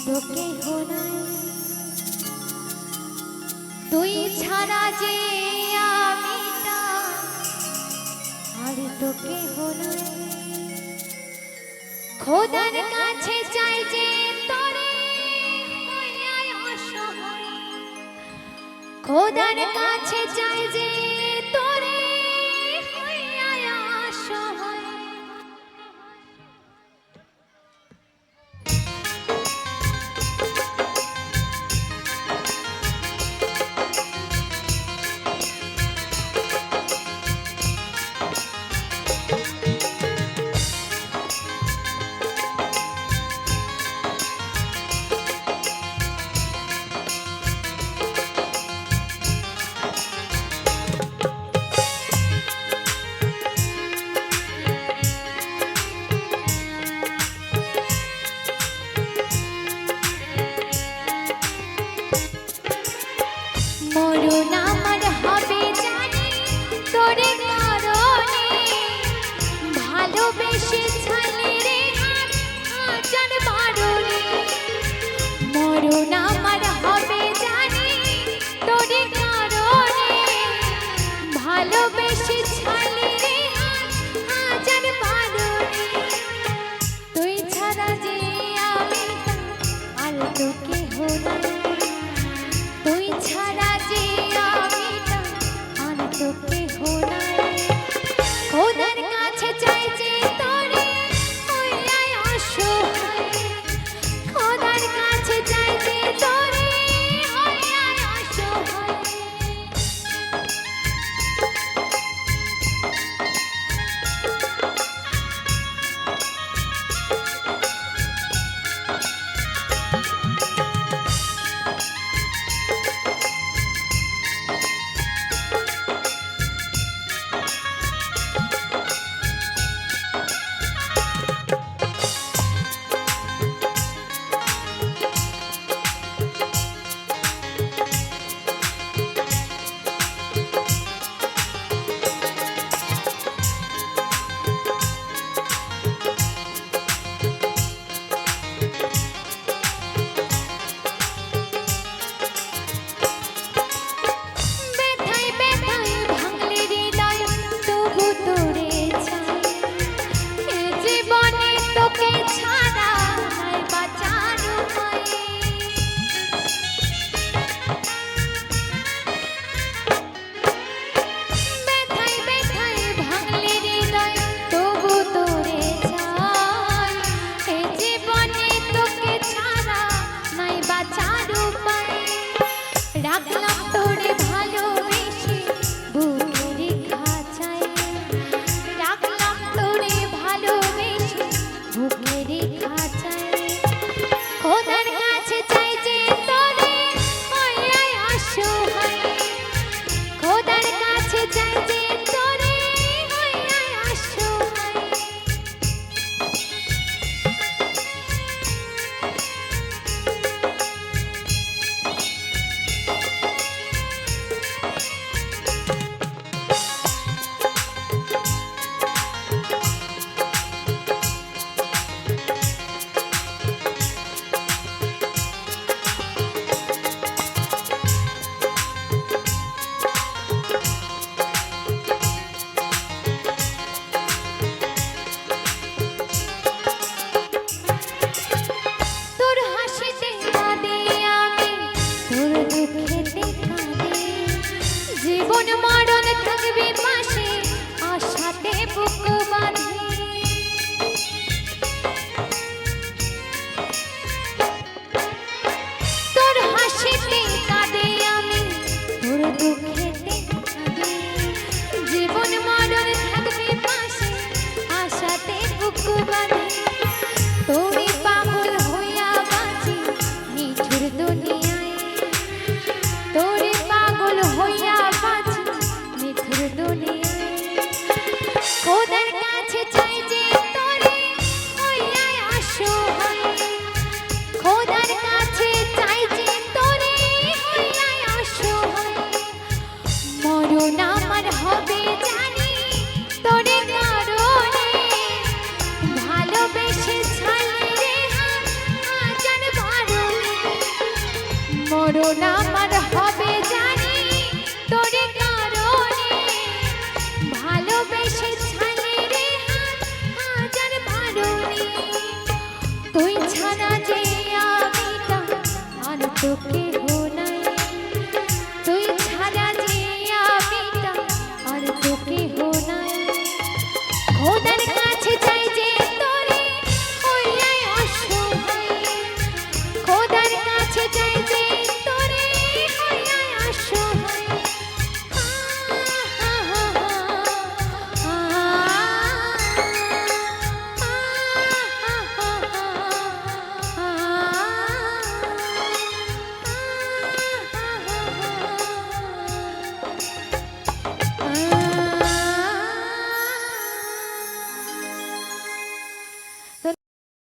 মতো কেহ নাই তুই ছাড়া যে আমি আর তো কেহ নাই খোদার কাছে চাই যে খোদার কাছে চাই যে করুণা মারা Thank you.